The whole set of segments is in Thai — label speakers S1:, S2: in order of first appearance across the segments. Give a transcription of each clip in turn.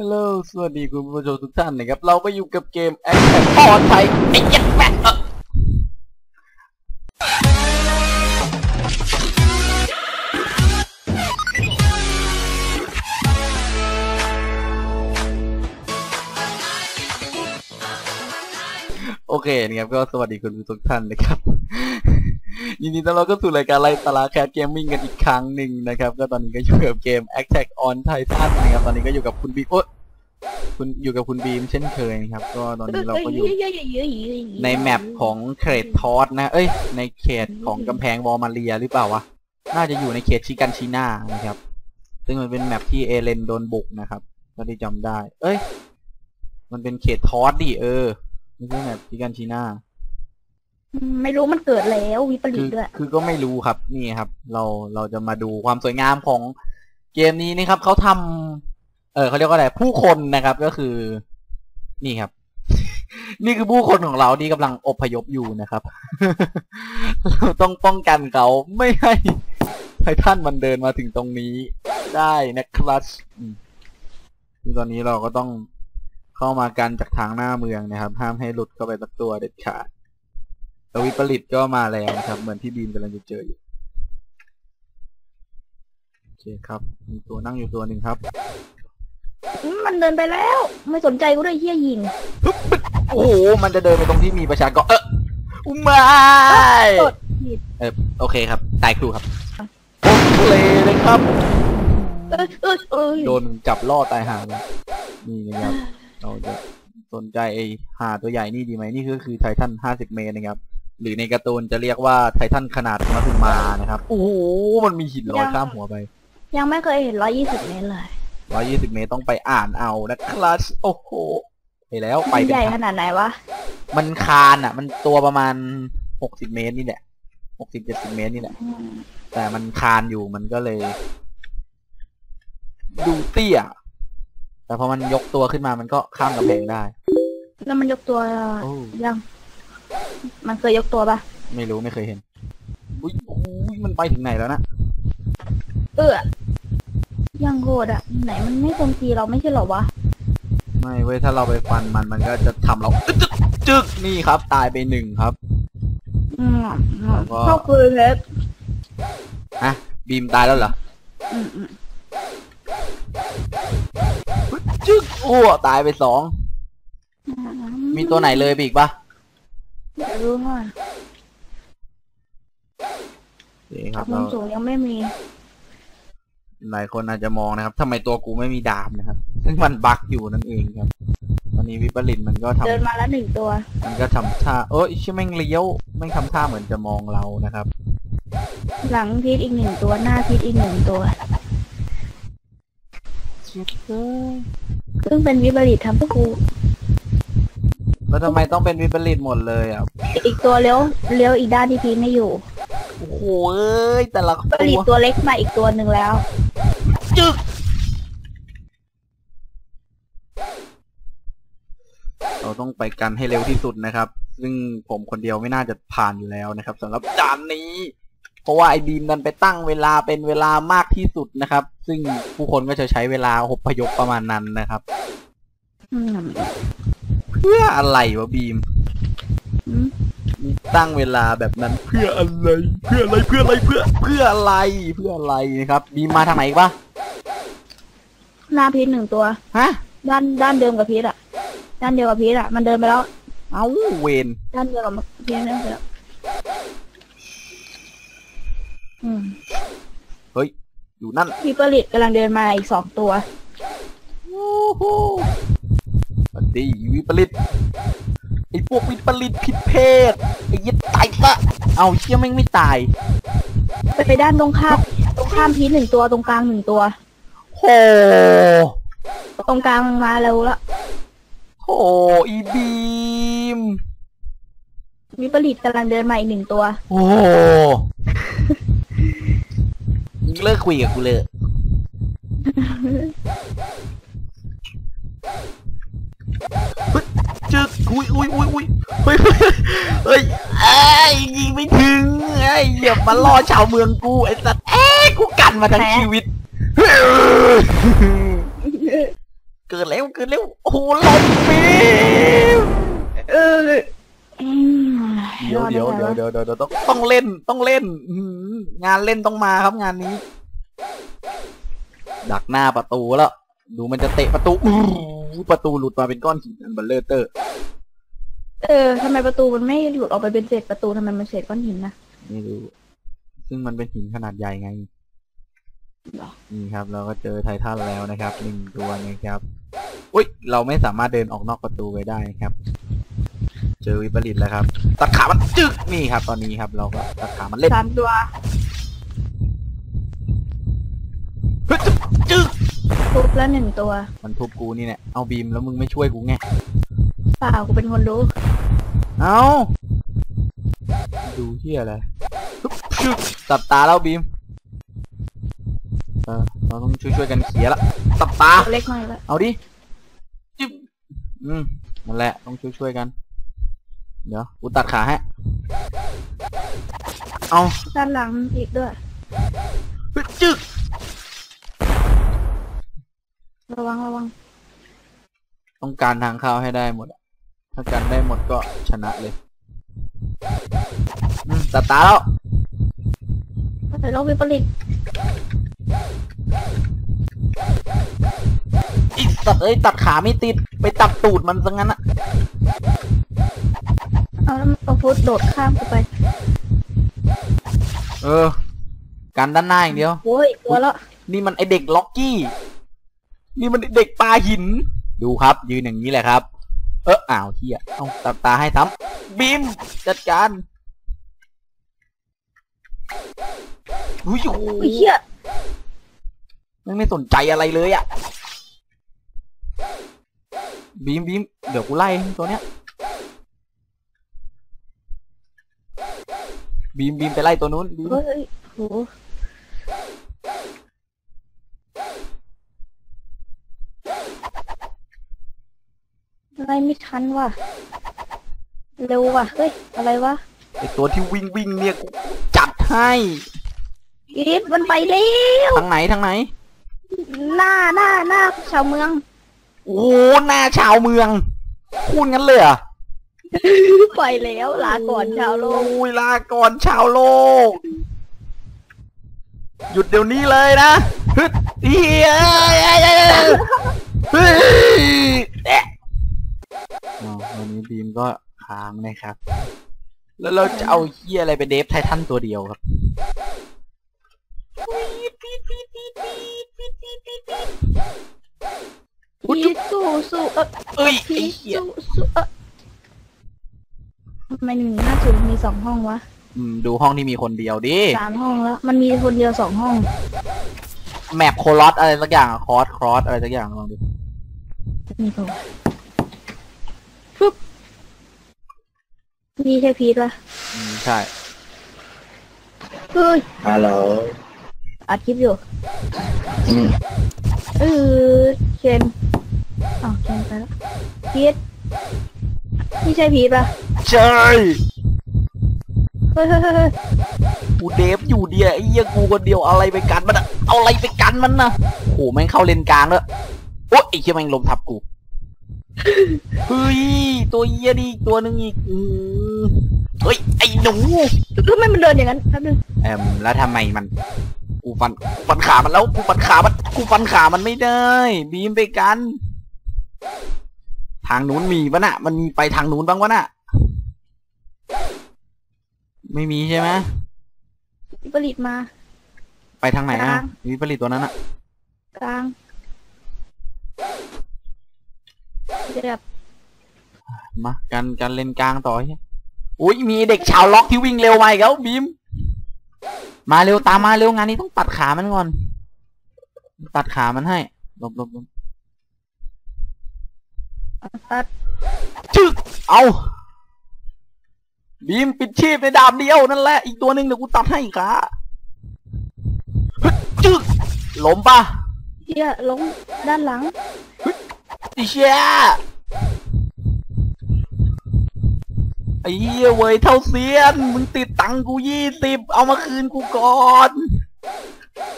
S1: ฮัลโหลสวัสดีคุณผู้ชมทุกท่านนะครับ เราก็อยู่กับเกมแอคชั่นพอไทยไอ้ยัดแปะโอเคนะครับก็สวัสดีคุณผู้ชมทุกท่านนะครับ ยินดีต้อนรับเข้าสู่รายการไลฟ์ตลาแคสเกมมิ่งกันอีกครั้งหนึ่งนะครับ ก็ตอนนี้ก็อยู่กับเกม Attack on Titan นะครับ ตอนนี้ก็อยู่กับคุณบีโอ๊ยคุณอยู่กับคุณบีมเช่นเคยนะครับ ก็ตอนนี้เราก็อยู่ในแมปของเขตทอสนะ เอ้ย ในเขตของกำแพงวอลมาเรียหรือเปล่าวะ น่าจะอยู่ในเขตชิกันชิน่านะครับ ซึ่งมันเป็นแมปที่เอเลนโดนบุกนะครับก็ที่จำได้ เอ้ย มันเป็นเขตทอสดิเออ ไม่ใช่แมปชิกันชิน่า
S2: ไม่รู้มันเกิดแล้ววิปริ
S1: คื
S2: ต
S1: อ
S2: ด้วย
S1: คือก็ไม่รู้ครับนี่ครับ เราเราจะมาดูความสวยงามของเกมนี้นะครับเขาทำเออเขาเรียกว่าอะไรผู้คนนะครับก็คือ นี่ครับ นี่คือผู้คนของเราที่กำลังอพยพอยู่นะครับ เราต้องป้องกันเขาไม่ให้ไททันมันเดินมาถึงตรงนี้ได้นะครับอืมคือตอนนี้เราก็ต้องเข้ามากันจากทางหน้าเมืองนะครับ ห้ามให้หลุดเข้าไปสักตัวเด็ดขาดแล้ ววิปริตก็มาแล้วนะครับ เหมือนที่บีมกำลังจะเจออยู่โอเคครับ มีตัวนั่งอยู่ตัวหนึ่งครับ
S2: มันเดินไปแล้ว ไม่สนใจกูด้วยเฮียยิง
S1: โอ้โห มันจะเดินไปตรงที่มีประชากรเอออุยไม่
S2: กดผิด
S1: เออโอเคครับ ตายครูครับโอเคเลยครับ
S2: เอ้ยเอ้ยเอ้ย
S1: โดนจับล่อตายหาเลยนี่นะครับเราจะสนใจไอ้หาตัวใหญ่นี่ดีไหมนี่ก็คือไททันห้าสิบเมตรนะครับ หรือในการ์ตูนจะเรียกว่าไททันขนาดมัทุมานะครับ โอ้โห มันมีหินลอยข้ามหัวไป
S2: ยังไม่เคยเห็นร้อยยี่สิบเมตรเลย
S1: ร้อยยี่สิบเมตรต้องไปอ่านเอานะครับโอ้โหไปแล้วไป
S2: มัน
S1: เป็น
S2: ใหญ่
S1: ค
S2: ข
S1: รั้ง
S2: นาดไหนวะ
S1: มันคานอะ มันตัวประมาณหกสิบเมตรนี่แหละหกสิบเจ็ดสิบเมตรนี่แหละ
S2: อืม
S1: แต่มันคานอยู่มันก็เลย ดูเตี้ย แต่พอมันยกตัวขึ้นมามันก็ข้ามกำแพงได้
S2: แล้วมันยกตัว
S1: โอ้
S2: ยัง มันเคยยกตัวปะ
S1: ไม่รู้ไม่เคยเห็น อุ้ยโอ้ยมันไปถึงไหนแล้วนะ
S2: เออยังโหดอะ ไหนมันไม่โจมตีเราไม่ใช่เหรอวะ
S1: ไม่เว้ยถ้าเราไปฟันมันมันก็จะทำเราอึ๊ดจึ๊กจึ๊กนี่ครับ ตายไปหนึ่งครับ
S2: อืม
S1: แล้วก็
S2: เข้าคืนเลย
S1: อะบีมตายแล้วเหรอ
S2: อืมอืม
S1: จึ๊กโอ้ตายไปสอง มีตัวไหนเลยไปอีกปะ
S2: เดี๋ยวรู้หน่อย
S1: โอเคครับ
S2: มุ
S1: เรา
S2: มสูงยังไม่มี
S1: หลายคนอาจจะมองนะครับทำไมตัวกูไม่มีดาบนะครับซึ่งมันบั๊กอยู่นั่นเองครับ ตอนนี้วิปริตมันก็ทำ
S2: เดินมาแล้วหนึ่งตัว
S1: มันก็ทำท่า เอ้ยชื่อแม่งเลี้ยวแม่งทำท่าเหมือนจะมองเรานะครับ
S2: หลังพีทอีกหนึ่งตัวหน้าพีทอีกหนึ่งตัวซึ่งเป็นวิปริตทำให้กู
S1: แล้วทำไมต้องเป็นวิปริตหมดเลยอะ
S2: อีกตัวเลี้ยวเลี้ยวอีกด้านที่พีทไม่อยู่
S1: โอ้โหเอ้ยแต่ละ
S2: วิ
S1: ตั
S2: ปริต
S1: ว
S2: ตัวเล็กมาอีกตัวหนึ่งแล้ว
S1: จึ๊กเราต้องไปกันให้เร็วที่สุดนะครับ ซึ่งผมคนเดียวไม่น่าจะผ่านอยู่แล้วนะครับสำหรับด่านนี้ เพราะว่าไอ้บีมดันไปตั้งเวลาเป็นเวลามากที่สุดนะครับ ซึ่งผู้คนก็จะใช้เวลาหบพยพประมาณนั้นนะครับ
S2: อืม
S1: เพื่ออะไรวะบีม
S2: อืม
S1: มีตั้งเวลาแบบนั้นเพื่ออะไร เพื่ออะไรเพื่ออะไรเพื่อเพื่ออะไรเพื่ออะไรนะครับ บีมมาทางไหนอีกปะ
S2: หน้าพีทหนึ่งตัว
S1: ฮะ
S2: ด้านด้านเดิมกับพีทอะด้านเดียวกับพีทอะมันเดินไปแล้ว
S1: เอ้าเวน
S2: ด้านเดียวกับพีทเดินไปแล้วอืม
S1: เฮ้ยอยู่นั่น
S2: วิปริตกำลังเดินมาอีกสองตัว
S1: โอ้โหสวัสดีวิปริตไอ้พวกวิปริตผิดเพศไอ้ยัดตายซะเอาเชี่ยแม่งไม่ตาย
S2: ไปไปด้านตรงข้ามตรงข้ามพีทหนึ่งตัวตรงกลางหนึ่งตัว
S1: โห
S2: ตรงกลางมาเร็วละ
S1: โหอีบีม
S2: วิปริตกำลังเดินมาอีกหนึ่งตัว
S1: โอ้มึงเลิกคุยกับกูเลยเฮ้ย จึกอุ้ยอุ้ยอุ้ยอุ้ยเฮ้ยเฮ้ยเฮ้ยเอ้ยยิงไม่ถึงไอ้เหยียบมาล่อชาวเมืองกูไอ้สัตว์เอ้ยกูกันมาทั้งชีวิต เกิดแล้วเกิดแล้วโอ้โหลมบีม
S2: เอออืม
S1: เดี๋ยว
S2: รอ
S1: เดี๋ยว
S2: ไไเดี๋
S1: ยวเดี๋ยวเดี๋ยวต้องต้องเล่นต้องเล่นอื้อหืองานเล่นต้องมาครับงานนี้ ดักหน้าประตูแล้ว ดูมันจะเตะประตูอู้หู ประตูหลุดมาเป็นก้อนหินอันเบลเลอร์เตอร์
S2: เออทำไมประตูมันไม่หลุดออกไปเป็นเศษประตูทำไมมันเศษก้อนหินนะ
S1: ไม่รู้ ซึ่งมันเป็นหินขนาดใหญ่ไง
S2: หรอ
S1: นี่ครับ เราก็เจอไททันแล้วนะครับหนึ่งตัวนะครับอุ้ย เราไม่สามารถเดินออกนอกประตูไปได้ครับ เจอวิปริตแล้วครับ ตัดขามันจึกนี่ครับ ตอนนี้ครับ เราก็ตัดขามันเล่น
S2: สามตัว
S1: เฮ้ยจึ๊กจึก
S2: ทุบแล้วหนึ่งตัว
S1: มันทุบกูนี่เนี่ยเอาบีมแล้วมึงไม่ช่วยกูไง
S2: เปล่ากูเป็นคนรู้
S1: เอาดูเที่ยอะไรฮึบจึกตับตาแล้วบีม เออ เราต้องช่วยช่วยๆกันเขียละตับตา
S2: ตัวเล็กหน่อยละ
S1: เอาดิ จิ๊บ อืมนั่นแหละ ต้องช่วยช่วยๆกัน เดี๋ยว กูตัดขาให้ เอา
S2: ด้านหลังอีกด้วย
S1: เฮ้ยจึก
S2: ระวังระวัง
S1: ต้องการทางเข้าให้ได้หมดอะถ้ากันได้หมดก็ชนะเลยอืมตัดตาแล้ว
S2: ใส่โรควิปริต
S1: อีกสัตว์เอ้ยตัดขาไม่ติด ไปตัดตูดมันซะงั้นอะ
S2: เอาแล้วมันเอาฟุตโดดข้ามกูไป
S1: เออ การด้านหน้าอย่างเดียว
S2: โอ้ยตัวแล้ว
S1: นี่มันไอเด็กล็อกกี้ นี่มันไอ้เด็กปลาหิน ดูครับ ยืนอย่างนี้แหละครับ เอออ้าวเฮียเอาตัดตาให้ซ้ำบีมจัดการอุ้ยโอ้โห
S2: ไอ้เหี้ย
S1: มันไม่สนใจอะไรเลยอะบีมบีมเดี๋ยวกูไล่ตัวเนี้ยบีมบีมไปไล่ตัวนู้นบีม
S2: เฮ้ยโห อะไรไม่ทันว่ะ เร็วว่ะ เฮ้ย อะไรวะ
S1: ไอตัวที่วิ่งวิ่งเนี่ยกูจัดให้
S2: อีฟมันไปเร็ว
S1: ทางไหนทางไหน
S2: หน้าหน้าหน้าชาวเมือง
S1: โอ้โหหน้าชาวเมือง พูดงั้นเลยเหรอะ
S2: ไปแล้วลาก่อนชาวโลก
S1: โอ้ยลาก่อนชาวโลก หยุดเดี๋ยวนี้เลยนะฮึดเฮียเฮ้ยแอะอ๋อ วันนี้บีมก็ค้างนะครับ แล้วเราจะเอาเฮียอะไรไปเดฟไททันตัวเดียวครับ
S2: พีสู้สู้เออ
S1: เอ้ย
S2: พี
S1: ไอ้เฮีย
S2: สู้สู้เออทำไมหนึ่งห้าศูนย์มีสองห้องวะ
S1: อืมดูห้องที่มีคนเดียวดิ
S2: สามห้องแล้ว มันมีคนเดียวสองห้อง
S1: แมปโคลอสอะไรสักอย่างคอร์สครอสอะไรสักอย่างลองดู
S2: มีตัวปุ๊บ นี่ใช่พีทปะ
S1: อืมใช่
S2: เฮ้ย
S3: ฮัลโหล
S2: อัดคลิปอยู่
S3: อืม
S2: เออเคนอ้าวเคนไปแล้วพีทนี่ใช่พีทปะ
S1: ใช่
S2: เฮ้ยเฮ้ยเฮ้ยเฮ้ย
S1: กูเดฟอยู่เดียวไอ้เหี้ยกูคนเดียวเอาอะไรไปกันมันอะเอาอะไรไปกันมันนะโอ้โหแม่งเข้าเลนกลางแล้วยโอ๊ยไอ้เหี้ยแม่งลมทับกู เฮ้ยตัวเหี้ยนี่อีกตัวหนึงอีกอืมเฮ้ยไอ้หนู
S2: ทำไมมันเดินอย่างนั้นแป๊บนึง
S1: แอมแล้วทำไมมันกูฟันกูฟันขามันแล้วกูฟันขามันกูฟันขามันไม่ได้ บีมไปกัน ทางนู้นมีปะน่ะ มันมีไปทางนู้นบ้างวะน่ะ ไม่มีใช่ไหม
S2: วิปริตมา
S1: ไปทางไหน
S2: ก
S1: อะ
S2: ลาง
S1: วิปริตตัวนั้นอะ
S2: กลาง เรียบ
S1: มากันกันเลนกลางต่อเฮียอุ้ยมีเด็กชาวล็อกที่วิ่งเร็วมาอีกแล้วบีม มาเร็วตามมาเร็วงานนี้ต้องตัดขามันก่อน ตัดขามันให้หลบหลบหลบ
S2: ตัด
S1: จึกเอาบีมปิดชีพในดาบเดียวนั่นแหละอีกตัวหนึ่งเดี๋ยวกูตัดให้ขาฮึดจึกล้มปะ
S2: เชี่ยลงด้านหลัง
S1: ไอ้เชี่ย ไอ้เหี้ยเว้ยเท่าเซียน มึงติดตังค์กูยี่สิบเอามาคืนกูก่อน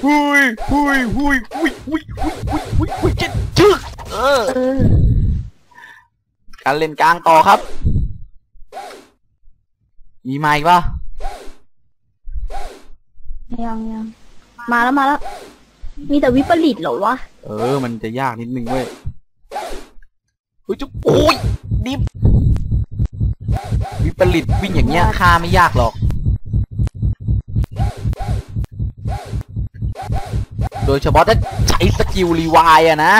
S1: หุยหุยหุยหุยหุยหุยหุยหุยหุยจะจึกเออ
S2: เออ
S1: การเล่นกลางต่อครับ มีมาอีกปะ
S2: ยังยังมาแล้วมาแล้ว มีแต่วิปริตเหรอวะ
S1: เออ มันจะยากนิดนึงเว้ยเฮ้ยจุ๊บโอ้ยดิบ วิปริตวิ่งอย่างเงี้ยฆ่าไม่ยากหรอก โดยเฉพาะถ้าใช้สกิลรีวายอะนะ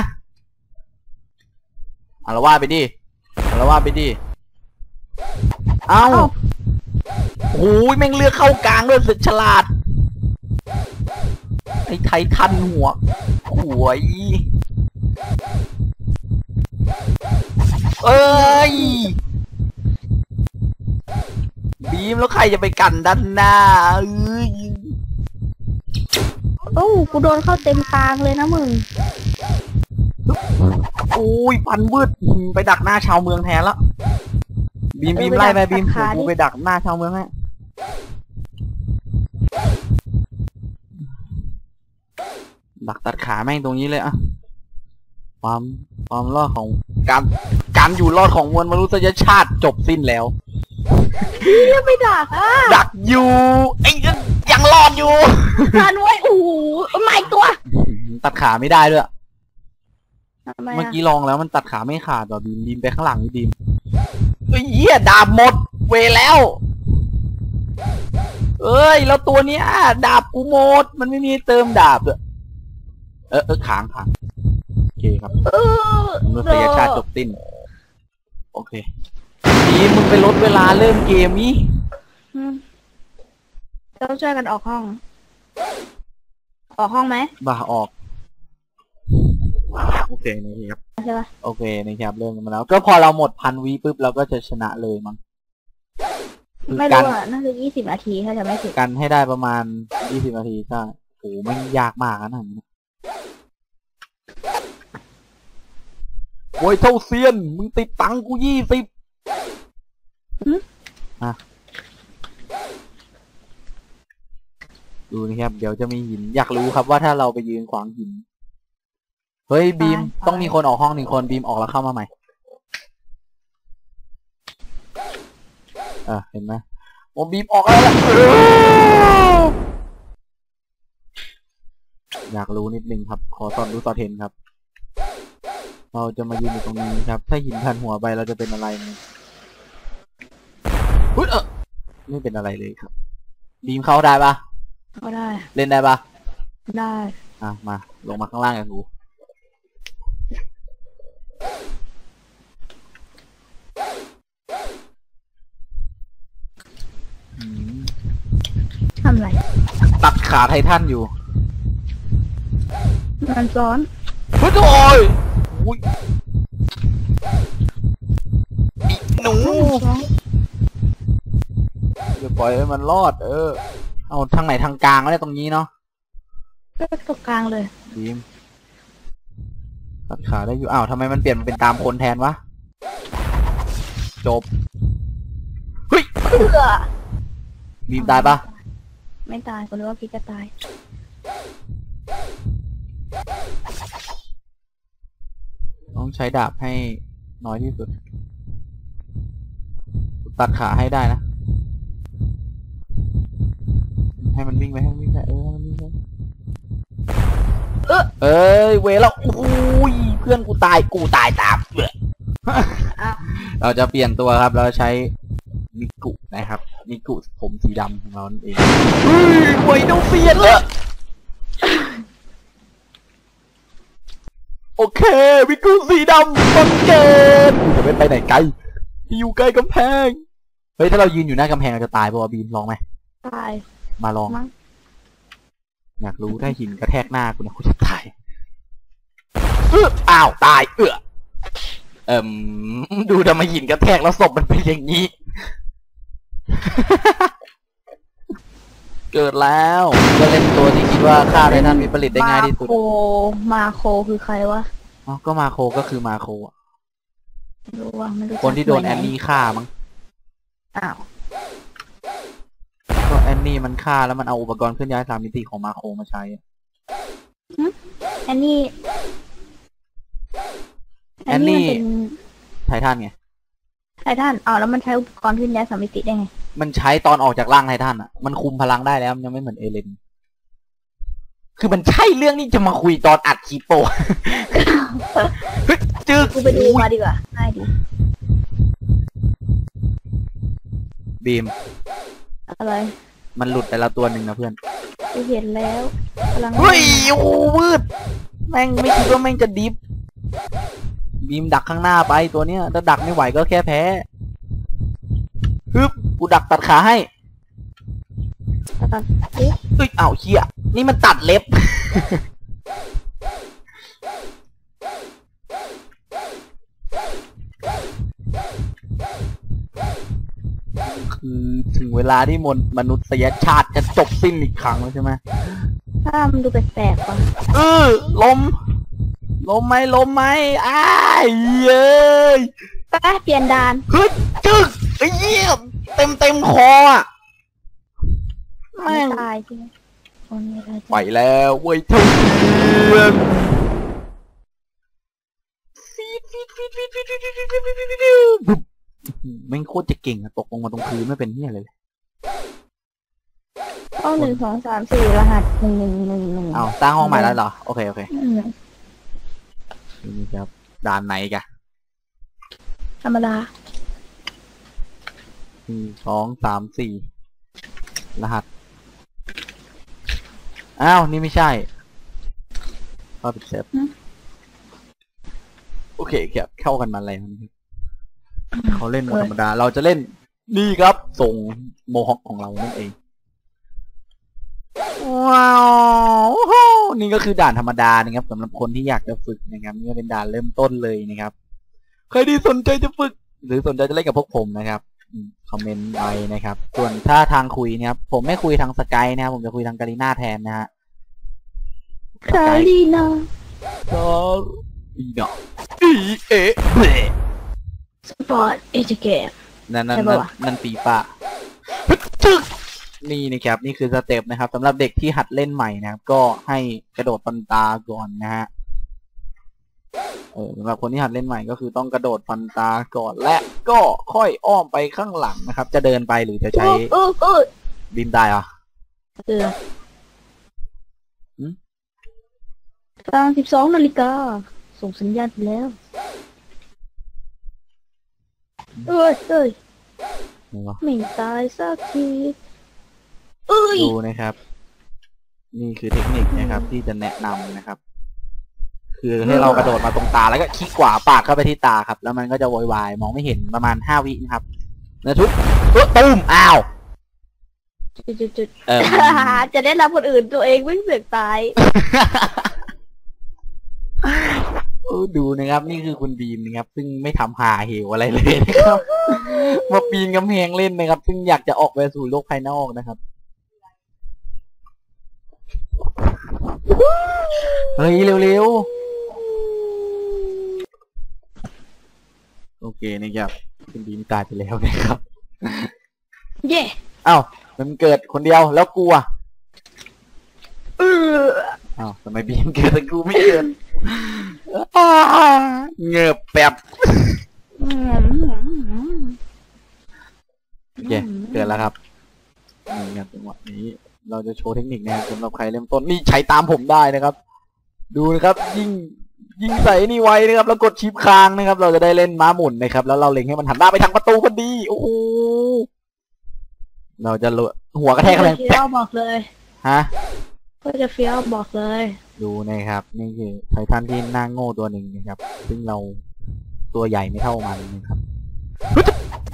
S1: เอาละว่าไปดิเอาละว่าไปดิเอ้า
S2: เอ้า
S1: โอ้ยแม่งเลือกเข้ากลางด้วยสุดฉลาด ไอ้ไททันหัวหวยเอ้ย บีมแล้วใครจะไปกันด้านหน้าเอ้ย
S2: โอ้ากูโดนเข้าเต็มกลางเลยนะมึง
S1: โอ้ยปันวืดหืมไปดักหน้าชาวเมืองแทนแล้วบีม
S2: เออ
S1: บีม
S2: ไป
S1: ไล่
S2: ดัก
S1: ไปบีม
S2: ตัดขา
S1: เดี๋ยวกู
S2: ดิ
S1: ไปดักหน้าชาวเมืองให้ดักตัดขาแม่งตรงนี้เลยอะความความรอดของการการอยู่รอดของมวลมนุษยชาติจบสิ้นแล้ว
S2: เนี่ย ไม่ดักอะ
S1: ดักอยู่ไอ้ยังยังรอดอยู่
S2: ทันไว้โอ้โหไม่ตัว
S1: ตัดขาไม่ได้ด้วย
S2: ทำไม
S1: เมื่อ
S2: อะ
S1: กี้ลองแล้วมันตัดขาไม่ขาดว่ะบีมบีมไปข้างหลังนี่บีมเฮ้ยเหี้ยดาบหมด เวแล้ว เอ้ย แล้วตัวเนี้ยดาบกูหมด มันไม่มีเติมดาบด้วยเออเออขางขางโอเคครับ
S2: เออ
S1: มนุษยชาติจบสิ้น โอเค บีมมึงไปลดเวลาเริ่มเกมนี้
S2: อืมต้องช่วยกันออกห้อง ออกห้องไหม
S1: บ่าออก โอเคนี่ครับ
S2: ใช่ปะ
S1: โอเคนะครับ เริ่มกันมาแล้ว ก็พอเราหมดพันวีปุ๊บเราก็จะชนะเลยมั้งคือ
S2: ไม่
S1: การ
S2: รู้อะน่าจะยี่สิบนาทีถ้าจะไม่ผิด
S1: กันให้ได้ประมาณยี่สิบนาทีใช่โหไม่งยากมากนะนั่นโวยเท่าเซียน มึงติดตังค์กูยี่สิบ อะดูนะครับ เดี๋ยวจะมีหิน อยากรู้ครับว่าถ้าเราไปยืนขวางหิน เฮ้ยบีม ต้องมีคนออกห้องหนึ่งคนบีมออกแล้วเข้ามาใหม่ เออเห็นไหมโอ้บีมออกแล้วล่ะอยากรู้นิดนึงครับ ขอสอนรู้สอนเห็นครับ เราจะมายืนอยู่ตรงนี้ครับ ถ้าหินพันหัวไปเราจะเป็นอะไรไหมอุ๊ยเออ ไม่เป็นอะไรเลยครับบีมเข้าได้ปะ
S2: ก็ได้
S1: เล่นได้ปะ
S2: ได้
S1: อะมา ลงมาข้างล่างกันกูอืม
S2: ทำไร
S1: ตัดขาไททันอยู่
S2: มันซ้อน
S1: เฮ้ยโอ้ยอุ้ยอีหนู
S2: ซ้ อน
S1: อย่าปล่อยให้มันรอด เออ เอาทางไหนทางกลางก็ได้ตรงนี้เนาะ
S2: ก็ตรงกลางเลย
S1: บีมตัดขาได้อยู่ อ้าวทำไมมันเปลี่ยนมาเป็นตามคนแทนวะ จบ เฮ้ย
S2: เพื่อ
S1: บีมตายปะ
S2: ไม่ตายคนรู้ว่าพี่จะตาย
S1: ต้องใช้ดาบให้น้อยที่สุด ตัดขาให้ได้นะ ให้มันวิ่งไปให้มันวิ่งไปเออให้มันวิ่งไปเออเอ้ยเวแล้วอุ้ยเพื่อนกูตายกูตายตามเบื่อ
S2: อ้าว
S1: เราจะเปลี่ยนตัวครับ เราใช้มิกุนะครับมิกุผมสีดำของเรานั่นเองเฮ้ยหวยต้องเปลี่ยนเลยโอเคมิกุสีดำต้นเกตจะไม่ไปไหนไกลอยู่ใกล้กำแพงเฮ้ยถ้าเรายืนอยู่หน้ากำแพงเราจะตายป่าวะบีมลองไหม
S2: ตาย
S1: มาลอง
S2: มั้ง
S1: อยากรู้ถ้าหินกระแทกหน้ากูนะกูจะตายเอออ้าวตาย เออเอ่มดูทำไมหินกระแทกแล้วศพมันเป็นอย่างนี้ เกิดแล้วก็เล่นตัวที่คิดว่าฆ่าไททันวิปริตได้ง่ายที่สุด
S2: มาโค มาโคคือใครวะ
S1: อ๋อก็มาโคก็คือมาโคอะ
S2: ไม่รู้ว่าไม่รู้จัก
S1: คนที่โดน
S2: ห
S1: แอ
S2: วนไห
S1: นี่ฆ่ามั้ง
S2: อ้าว
S1: ก็แอ นนี่มันฆ่าแล้วมันเอาอุปกรณ์เคลื่อนย้ายสามมิติของมาโคมาใช้อะ
S2: แอนนี่อันนี้มัน
S1: แอนนี่
S2: เป็น
S1: ไททันไง
S2: ไททันอ๋อแล้วมันใช้อุปกรณ์ขึ้นย้ายสามมิติได้ไง
S1: มันใช้ตอนออกจากร่างไททันอะ มันคุมพลังได้แล้วมันยังไม่เหมือนเอเลนคือมันใช่เรื่องนี้จะมาคุยตอนอัดคลิปโปะเฮ้ยจึก
S2: กูไปดูมาดีกว่าง่ายดี
S1: บีม
S2: อะไร
S1: มันหลุดไปแล้วตัวหนึ่งนะเพื่อน
S2: กูเห็นแล้วกำลัง
S1: เฮ้ยโอ้โหวืดแม่งไม่คิดว่าแม่งจะดิฟบีมดักข้างหน้าไปตัวเนี้ยถ้าดักไม่ไหวก็แค่แพ้ฮึบกูดักตัดขาให้
S2: ตอนเอ๊ะ
S1: เอ้ยอ้าวเฮียนี่มันตัดเล็บ คือถึงเวลาที่มนมนุษยชาติจะจบสิ้นอีกครั้งแล้วใช่ไหม
S2: ถ้ามันดูแปลกๆว่ะ
S1: เออลม ลมไหมลมไหมอ้ายเย้ย
S2: ไปเปลี่ยนดาน
S1: ฮึดจึกไอ้เหี้ยเต็มเต็มคออะแม่ง
S2: ตายใช่ไหมคนไม่ได้
S1: ไปแล้วเว้ยเท่าเพื่อน แม่งโคตรจะเก่งอะตกลงมาตรงพื้นไม่เป็นเหี้ยเลย
S2: ห้องหนึ่งสองสามสี่รหัสหนึ่งหนึ่งหนึ่งหนึ่ง
S1: เอาสร้างห้องใหม่แล้วเหรอ โอเค โอเค
S2: อืม
S1: นี่ครับด่านไหนกะ
S2: ธรรมดา
S1: หนึ่งสองสามสี่รหัส อ้าว นี่ไม่ใช่เข้าปิดเซฟโอเคครับเข้ากันมาแล้วนะครับ เขาเล่นมาธรรมดา เราจะเล่นนี่ครับ ส่งโมฮอคของเรานั่นเอง ว้าวโอ้โหนี่ก็คือด่านธรรมดานะครับสำหรับคนที่อยากจะฝึกนะครับ นี่ก็เป็นด่านเริ่มต้นเลยนะครับ ใครที่สนใจจะฝึก หรือสนใจจะเล่นกับพวกผมนะครับอืมคอมเมนต์ไว้นะครับ ส่วนถ้าทางคุยนะครับ ผมไม่คุยทางสกายนะครับ ผมจะคุยทางการีนาแทนนะฮะ
S2: คารีนา
S1: ก็อีเนาะอีเอะเบะ
S2: สปอร์ตเอจเกม
S1: นั่นนั่น
S2: ใช่
S1: นั่
S2: ปะ
S1: น
S2: วะ
S1: นั่นปีป้าจึกนี่นะครับ นี่คือสเต็ปนะครับสำหรับเด็กที่หัดเล่นใหม่นะครับ ก็ให้กระโดดฟันตาก่อนนะฮะเออสำหรับคนที่หัดเล่นใหม่ก็คือต้องกระโดดฟันตาก่อนและก็ค่อยอ้อมไปข้างหลังนะครับ จะเดินไปหรือจะใช้
S2: โอ้โอ้
S1: บิมได้เหรอะ
S2: เตือน
S1: หืม
S2: ตอนสิบสองนาฬิกาส่งสัญญาณไปแล้ว เอ้ยเอ้ย
S1: ไหนวะ
S2: ไม่ตายสักทีเอ้ย
S1: ดูนะครับ นี่คือเทคนิคนะครับ ที่จะแนะนำนะครับ คือให้เรากระโดดมาตรงตาแล้วก็คลิกขวาปาดเข้าไปที่ตาครับ แล้วมันก็จะโวยวายมองไม่เห็นประมาณห้าวินะครับนะทุบเอ้อตุ้มอ้าว
S2: จุดจุดจุด
S1: เออ
S2: จะได้รับคนอื่นตัวเองไม่เสือกตาย
S1: เออ ดูนะครับ นี่คือคุณบีมนะครับ ซึ่งไม่ทำหาเหวอะไรเลยนะครับ มาปีนกำแพงเล่นนะครับ ซึ่งอยากจะออกไปสู่โลกภายนอกนะครับเฮ้ยเร็วๆโอเคนะครับคุณบีมตายไปแล้วนะครับ
S2: เย่
S1: อ้าวมันเกิดคนเดียวแล้วกลัว
S2: เออ
S1: อ้าวทำไมบีมเกิดแต่กูไม่เกิดอ้า เหงือบแป๊บ
S2: อืม
S1: โอเคเกิดแล้วครับนี่ครับจังหวะนี้ เราจะโชว์เทคนิคนะครับสำหรับใครเริ่มต้นนี่ใช้ตามผมได้นะครับ ดูนะครับ ยิ่งยิ่งใส่นี่ไว้นะครับ แล้วกดชิปค้างนะครับ เราจะได้เล่นม้าหมุนนะครับ แล้วเราเล็งให้มันหันหน้าไปทางประตูพอดีโอ้โหเราจะหลหัวกระแทกกำแพง
S2: เฟี้
S1: แป๊
S2: ยว
S1: ก
S2: บอกเลย
S1: ฮะ
S2: ก็จะเฟี้ยวบอกเลย
S1: ดูนะครับ นี่คือไททันที่หน้าโง่ตัวหนึ่งนะครับ ซึ่งเราตัวใหญ่ไม่เท่ามันนะครับ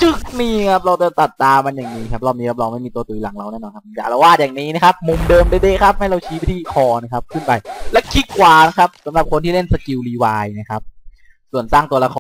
S1: จึกนี่ครับ เราจะตัดตามันอย่างนี้ครับ รอบนี้รับรองไม่มีตัวตุยหลังเราแน่นอนครับ อย่าละวาดอย่างนี้นะครับ มุมเดิมเด้ๆครับ ให้เราชี้ไปที่คอนะครับ ขึ้นไป และคลิกขวานะครับสำหรับคนที่เล่นสกิลรีวายนะครับ ส่วนสร้างตัวละคร